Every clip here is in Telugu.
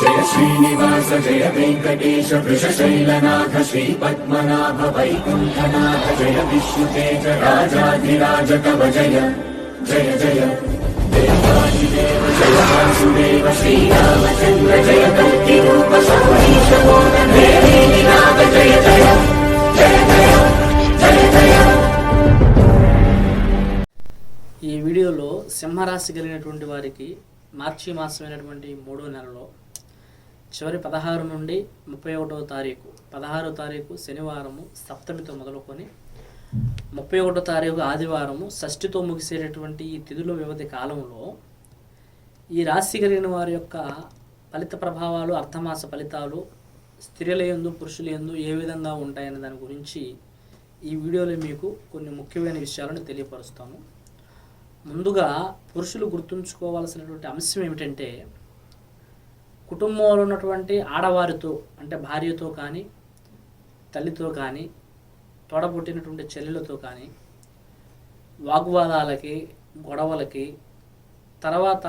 జయ శ్రీనివాస జయ వెంకటేశ వృషశైలనాథ శ్రీ పద్మనాభ వైకుంఠనాథ జయ విష్ణుతేజ రాజాధిరాజ కవ జయ జయ జయ. దేవాదిదేవ జయ వాసుదేవ శ్రీరామచంద్ర జయ కల్కి రూప సౌరీశ నాథ జయ జయ జయ జయ జయ జయ. ఈ వీడియోలో సింహరాశి కలిగినటువంటి వారికి మార్చి మాసమైనటువంటి మూడో నెలలో చివరి పదహారు నుండి ముప్పై ఒకటవ తారీఖు. పదహారో తారీఖు శనివారము సప్తమితో మొదలుకొని ముప్పై ఒకటో తారీఖు ఆదివారము షష్ఠితో ముగిసేటటువంటి ఈ తిథుల వ్యవధి కాలంలో ఈ రాశి కలిగిన వారి యొక్క ఫలిత ప్రభావాలు అర్థమాస ఫలితాలు స్త్రీల యందు పురుషుల యందు ఏ విధంగా ఉంటాయనే దాని గురించి ఈ వీడియోలో మీకు కొన్ని ముఖ్యమైన విషయాలను తెలియపరుస్తాను. ముందుగా పురుషులు గుర్తుంచుకోవాల్సినటువంటి అంశం ఏమిటంటే కుటుంబంలో ఉన్నటువంటి ఆడవారితో అంటే భార్యతో కానీ తల్లితో కానీ తోడబుట్టినటువంటి చెల్లెలతో కానీ వాగ్వాదాలకి గొడవలకి తర్వాత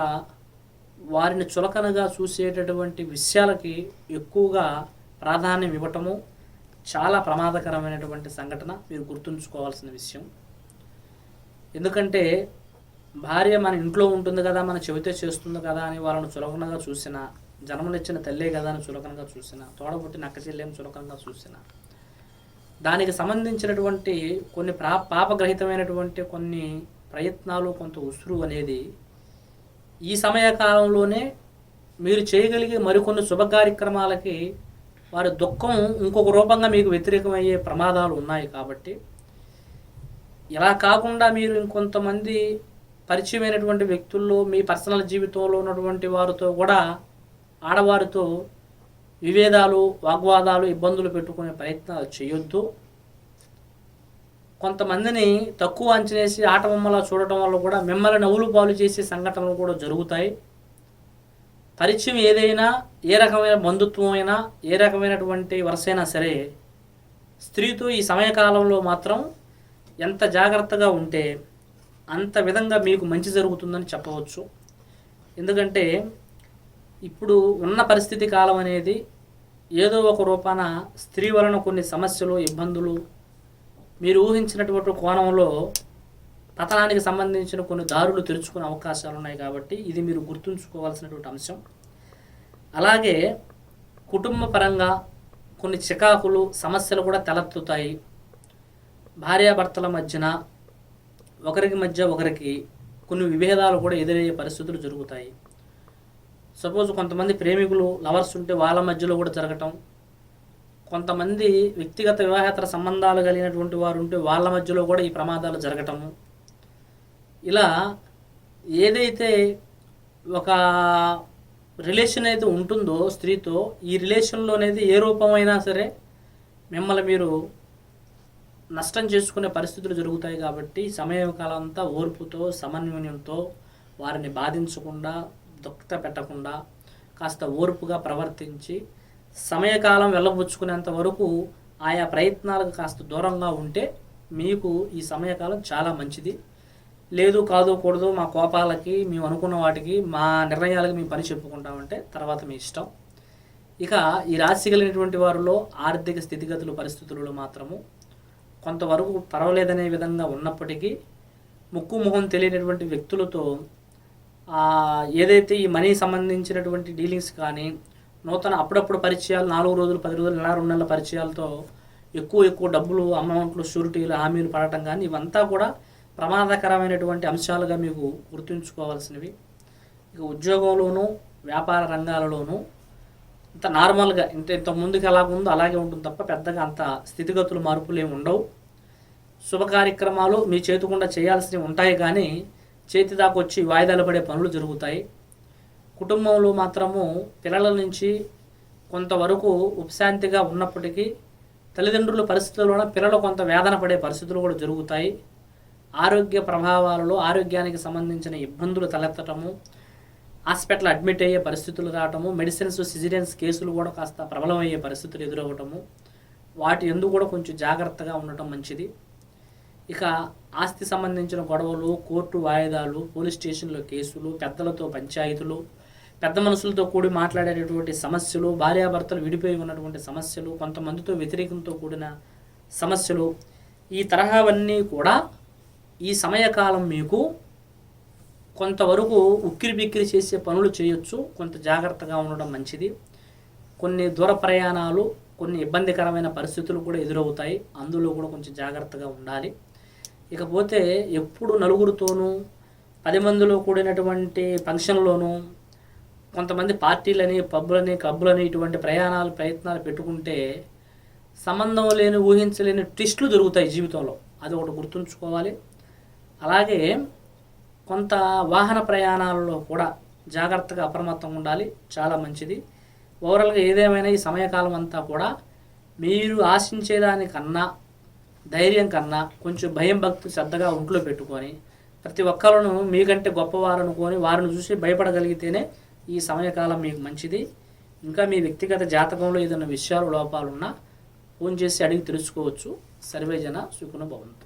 వారిని చులకనగా చూసేటటువంటి విషయాలకి ఎక్కువగా ప్రాధాన్యం ఇవ్వటము చాలా ప్రమాదకరమైనటువంటి సంఘటన మీరు గుర్తుంచుకోవాల్సిన విషయం. ఎందుకంటే భార్య మన ఇంట్లో ఉంటుంది కదా మన చెబితే చేస్తుంది కదా అని వాళ్ళని చులకనగా చూసిన జన్మనిచ్చిన తల్లే కదా అని చులకనగా చూసిన తోడబుట్టిన అక్క చెల్లెం చులకనగా చూసిన. దానికి సంబంధించినటువంటి కొన్ని ప్రా పాపగ్రహితమైనటువంటి కొన్ని ప్రయత్నాలు కొంత ఉసురు అనేది ఈ సమయ కాలంలోనే మీరు చేయగలిగే మరికొన్ని శుభ కార్యక్రమాలకి వారి దుఃఖం ఇంకొక రూపంగా మీకు వ్యతిరేకమయ్యే ప్రమాదాలు ఉన్నాయి కాబట్టి ఇలా కాకుండా మీరు ఇంకొంతమంది పరిచయమైనటువంటి వ్యక్తుల్లో మీ పర్సనల్ జీవితంలో ఉన్నటువంటి వారితో కూడా ఆడవారితో విభేదాలు వాగ్వాదాలు ఇబ్బందులు పెట్టుకునే ప్రయత్నాలు చేయొద్దు. కొంతమందిని తక్కువ అంచనేసి ఆట బొమ్మలా చూడటం వల్ల కూడా మిమ్మల్ని నవ్వులు పాలు చేసే సంఘటనలు కూడా జరుగుతాయి. పరిచయం ఏదైనా ఏ రకమైన బంధుత్వం అయినా ఏ రకమైనటువంటి వరుసైనా సరే స్త్రీతో ఈ సమయకాలంలో మాత్రం ఎంత జాగ్రత్తగా ఉంటే అంత విధంగా మీకు మంచి జరుగుతుందని చెప్పవచ్చు. ఎందుకంటే ఇప్పుడు ఉన్న పరిస్థితి కాలం అనేది ఏదో ఒక రూపాన స్త్రీ వలన కొన్ని సమస్యలు ఇబ్బందులు. మీరు ఊహించినటువంటి కోణంలో పతనానికి సంబంధించిన కొన్ని దారులు తెరుచుకునే అవకాశాలు ఉన్నాయి కాబట్టి ఇది మీరు గుర్తుంచుకోవాల్సినటువంటి అంశం. అలాగే కుటుంబ పరంగా కొన్ని చికాకులు సమస్యలు కూడా తలెత్తుతాయి. భార్యాభర్తల మధ్యన ఒకరికి మధ్య ఒకరికి కొన్ని విభేదాలు కూడా ఎదురయ్యే పరిస్థితులు జరుగుతాయి. సపోజ్ కొంతమంది ప్రేమికులు లవర్స్ ఉంటే వాళ్ళ మధ్యలో కూడా జరగటం. కొంతమంది వ్యక్తిగత వివాహేతర సంబంధాలు కలిగినటువంటి వారు ఉంటే వాళ్ళ మధ్యలో కూడా ఈ ప్రమాదాలు జరగటము ఇలా ఏదైతే ఒక రిలేషన్ అయితే ఉంటుందో స్త్రీతో ఈ రిలేషన్లో అనేది ఏ రూపమైనా సరే మిమ్మల్ని మీరు నష్టం చేసుకునే పరిస్థితులు జరుగుతాయి కాబట్టి సమయం కాలంతా ఓర్పుతో సమన్వయంతో వారిని బాధించకుండా దుఃఖత పెట్టకుండా కాస్త ఓర్పుగా ప్రవర్తించి సమయకాలం వెళ్ళబుచ్చుకునేంత వరకు ఆయా ప్రయత్నాలకు కాస్త దూరంగా ఉంటే మీకు ఈ సమయకాలం చాలా మంచిది. లేదు కాదు కూడదు మా కోపాలకి మేము అనుకున్న వాటికి మా నిర్ణయాలకు మేము పని చెప్పుకుంటామంటే తర్వాత మీ ఇష్టం. ఇక ఈ రాశి కలిగినటువంటి వారిలో ఆర్థిక స్థితిగతులు పరిస్థితులలో మాత్రము కొంతవరకు పర్వాలేదనే విధంగా ఉన్నప్పటికీ ముక్కు మొహం తెలియనటువంటి వ్యక్తులతో ఏదైతే ఈ మనీ సంబంధించినటువంటి డీలింగ్స్ కానీ నూతన అప్పుడప్పుడు పరిచయాలు నాలుగు రోజులు పది రోజులు నెల రెండు నెలల పరిచయాలతో ఎక్కువ ఎక్కువ డబ్బులు అమౌంట్లు షూరిటీలు హామీలు పడటం కానీ ఇవంతా కూడా ప్రమాదకరమైనటువంటి అంశాలుగా మీకు గుర్తుంచుకోవాల్సినవి. ఇక ఉద్యోగంలోనూ వ్యాపార రంగాలలోనూ ఇంత నార్మల్గా ఇంత ఇంత ముందుకు ఎలాగ ఉందో అలాగే ఉంటుంది తప్ప పెద్దగా అంత స్థితిగతులు మార్పులు ఏమి ఉండవు. శుభ కార్యక్రమాలు మీ చేతుకుండా చేయాల్సినవి ఉంటాయి కానీ చేతి దాకా వచ్చి వాయిదాలు పడే పనులు జరుగుతాయి. కుటుంబంలో మాత్రము పిల్లల నుంచి కొంతవరకు ఉపశాంతిగా ఉన్నప్పటికీ తల్లిదండ్రుల పరిస్థితుల్లోనే పిల్లలు కొంత వేదన పడే పరిస్థితులు కూడా జరుగుతాయి. ఆరోగ్య ప్రభావాలలో ఆరోగ్యానికి సంబంధించిన ఇబ్బందులు తలెత్తటము హాస్పిటల్ అడ్మిట్ అయ్యే పరిస్థితులు రావటము మెడిసిన్స్ సిజిడెన్స్ కేసులు కూడా కాస్త ప్రబలమయ్యే పరిస్థితులు ఎదురవ్వటము వాటి ఎందు కూడా కొంచెం జాగ్రత్తగా ఉండటం మంచిది. ఇక ఆస్తి సంబంధించిన గొడవలు కోర్టు వాయిదాలు పోలీస్ స్టేషన్లో కేసులు పెద్దలతో పంచాయతీలు పెద్ద మనుషులతో కూడి మాట్లాడేటటువంటి సమస్యలు భార్యాభర్తలు విడిపోయి ఉన్నటువంటి సమస్యలు కొంతమందితో వ్యతిరేకంతో కూడిన సమస్యలు ఈ తరహావన్నీ కూడా ఈ సమయకాలం మీకు కొంతవరకు ఉక్కిరి బిక్కిరి చేసే పనులు చేయొచ్చు. కొంత జాగ్రత్తగా ఉండడం మంచిది. కొన్ని దూర ప్రయాణాలు కొన్ని ఇబ్బందికరమైన పరిస్థితులు కూడా ఎదురవుతాయి. అందులో కూడా కొంచెం జాగ్రత్తగా ఉండాలి. ఇకపోతే ఎప్పుడు నలుగురితోనూ పది మందిలో కూడినటువంటి ఫంక్షన్లోనూ కొంతమంది పార్టీలని పబ్బులని క్లబ్బులని ఇటువంటి ప్రయాణాలు ప్రయత్నాలు పెట్టుకుంటే సంబంధం లేని ఊహించలేని ట్విస్టులు దొరుకుతాయి జీవితంలో. అది ఒకటి గుర్తుంచుకోవాలి. అలాగే కొంత వాహన ప్రయాణాలలో కూడా జాగ్రత్తగా అప్రమత్తంగా ఉండాలి. చాలా మంచిది. ఓవరాల్గా ఏదేమైనా ఈ సమయకాలం అంతా కూడా మీరు ఆశించేదానికన్నా ధైర్యం కన్నా కొంచెం భయం భక్తి శ్రద్ధగా ఒంట్లో పెట్టుకొని ప్రతి ఒక్కరిను మీకంటే గొప్పవారు అనుకొని వారిని చూసి భయపడగలిగితేనే ఈ సమయకాలం మీకు మంచిది. ఇంకా మీ వ్యక్తిగత జాతకంలో ఏదైనా విషయాలు లోపాలున్నా ఫోన్ చేసి అడిగి తెలుసుకోవచ్చు. సర్వేజన జన సుఖన భవంతు.